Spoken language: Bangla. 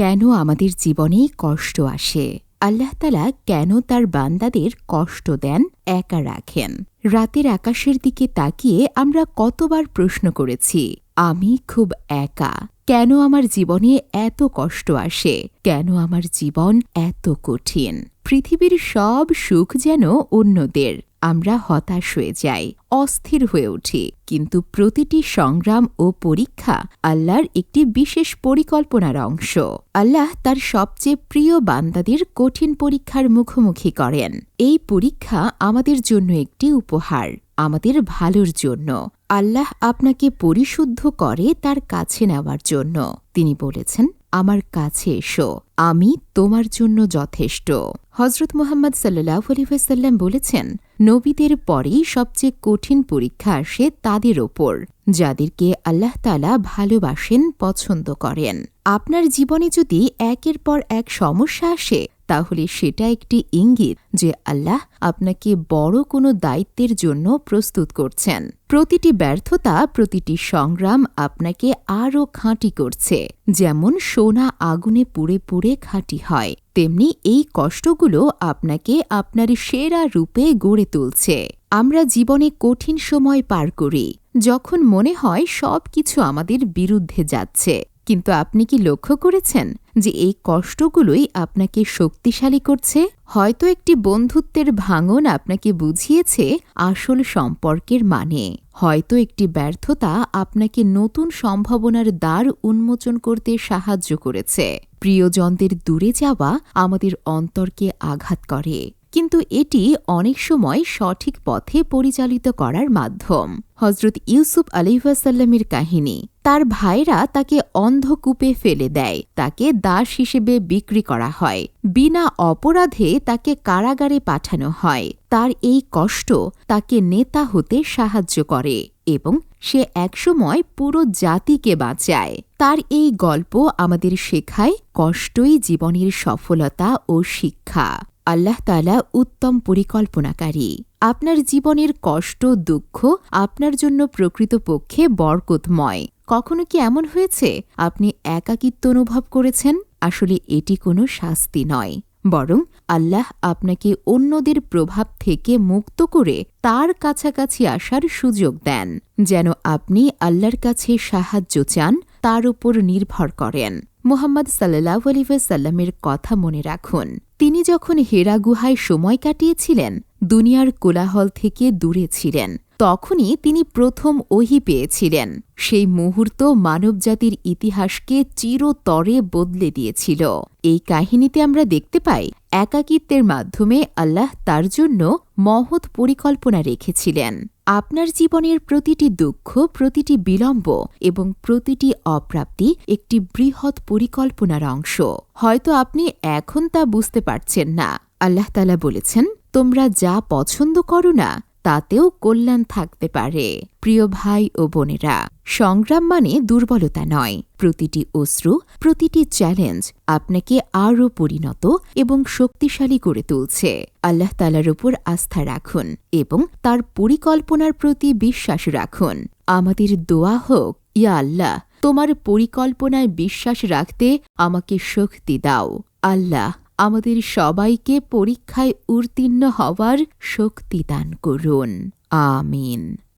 কেন আমাদের জীবনে কষ্ট আসে? আল্লাহ তালা কেন তার বান্দাদের কষ্ট দেন? একা রাখেন। রাতের আকাশের দিকে তাকিয়ে আমরা কতবার প্রশ্ন করেছি, আমি খুব একা। কেন আমার জীবনে এত কষ্ট আসে? কেন আমার জীবন এত কঠিন? পৃথিবীর সব সুখ যেন অন্যদের। আমরা হতাশ হয়ে যাই, অস্থির হয়ে উঠি। কিন্তু প্রতিটি সংগ্রাম ও পরীক্ষা আল্লাহর একটি বিশেষ পরিকল্পনার অংশ। আল্লাহ তার সবচেয়ে প্রিয় বান্দাদের কঠিন পরীক্ষার মুখোমুখি করেন। এই পরীক্ষা আমাদের জন্য একটি উপহার, আমাদের ভালোর জন্য। আল্লাহ আপনাকে পরিশুদ্ধ করে তার কাছে নেওয়ার জন্য। তিনি বলেছেন আমার কাছে এসো, আমি তোমার জন্য যথেষ্ট। হজরত মোহাম্মদ সাল্লাহ আলিহাসাল্লাম বলেছেন, নবীদের পরেই সবচেয়ে কঠিন পরীক্ষা আসে তাদের ওপর, যাদেরকে আল্লাহ তালা ভালোবাসেন, পছন্দ করেন। আপনার জীবনে যদি একের পর এক সমস্যা আসে তাহলে সেটা একটি ইঙ্গিত যে আল্লাহ আপনাকে বড় কোনো দায়িত্বের জন্য প্রস্তুত করছেন। প্রতিটি ব্যর্থতা, প্রতিটি সংগ্রাম আপনাকে আরও খাঁটি করছে। যেমন সোনা আগুনে পুড়ে পুড়ে খাঁটি হয়, তেমনি এই কষ্টগুলো আপনাকে আপনার সেরা রূপে গড়ে তুলছে। আমরা জীবনে কঠিন সময় পার করি, যখন মনে হয় সব কিছু আমাদের বিরুদ্ধে যাচ্ছে। কিন্তু আপনি কি লক্ষ্য করেছেন যে এই কষ্টগুলোই আপনাকে শক্তিশালী করছে? হয়তো একটি বন্ধুত্বের ভাঙন আপনাকে বুঝিয়েছে আসল সম্পর্কের মানে। হয়তো একটি ব্যর্থতা আপনাকে নতুন সম্ভাবনার দ্বার উন্মোচন করতে সাহায্য করেছে। প্রিয়জনদের দূরে যাওয়া আমাদের অন্তরকে আঘাত করে। কিন্তু এটি অনেক সময় সঠিক পথে পরিচালিত করার মাধ্যম। হজরত ইউসুফ আলিহাসাল্লামের কাহিনী। তার ভাইরা তাকে অন্ধকূপে ফেলে দেয়। তাকে দাস হিসেবে বিক্রি করা হয়। বিনা অপরাধে তাকে কারাগারে পাঠানো হয়। তার এই কষ্ট তাকে নেতা হতে সাহায্য করে এবং সে একসময় পুরো জাতিকে বাঁচায়। তার এই গল্প আমাদের শেখায় কষ্টই জীবনের সফলতা ও শিক্ষা। আল্লাহ তালা উত্তম পরিকল্পনাকারী। আপনার জীবনের কষ্ট, দুঃখ আপনার জন্য প্রকৃতপক্ষে বরকতময়। কখনো কি এমন হয়েছে? আপনি একাকিত্ব অনুভব করেছেন? আসলে এটি কোনো শাস্তি নয়। বরং আল্লাহ আপনাকে অন্যদের প্রভাব থেকে মুক্ত করে তার কাছাকাছি আসার সুযোগ দেন, যেন আপনি আল্লাহর কাছে সাহায্য চান, তার উপর নির্ভর করেন। মোহাম্মদ সাল্লাহ আলিবাসাল্লামের কথা মনে রাখুন। তিনি যখন হেরা গুহায় সময় কাটিয়েছিলেন, দুনিয়ার কোলাহল থেকে দূরে ছিলেন। তখনই তিনি প্রথম ওহি পেয়েছিলেন। সেই মুহূর্ত মানবজাতির ইতিহাসকে চিরতরে বদলে দিয়েছিল। এই কাহিনীতে আমরা দেখতে পাই একাকিত্বের মাধ্যমে আল্লাহ তার জন্য মহৎ পরিকল্পনা রেখেছিলেন। আপনার জীবনের প্রতিটি দুঃখ, প্রতিটি বিলম্ব এবং প্রতিটি অপ্রাপ্তি একটি বৃহৎ পরিকল্পনার অংশ। হয়তো আপনি এখন তা বুঝতে পারছেন না। আল্লাহ তালা বলেছেন, তোমরা যা পছন্দ করো না, তাতেও কল্যাণ থাকতে পারে। প্রিয় ভাই ও বোনেরা সংগ্রাম মানে দুর্বলতা নয়। প্রতিটি অশ্রু, প্রতিটি চ্যালেঞ্জ আপনাকে আরও পরিণত এবং শক্তিশালী করে তুলছে। আল্লাহ তালার উপর আস্থা রাখুন এবং তার পরিকল্পনার প্রতি বিশ্বাস রাখুন। আমাদের দোয়া হোক, ইয়া আল্লাহ, তোমার পরিকল্পনায় বিশ্বাস রাখতে আমাকে শক্তি দাও। আল্লাহ আমাদের সবাইকে পরীক্ষায় উত্তীর্ণ হওয়ার শক্তি দান করুন। আমিন।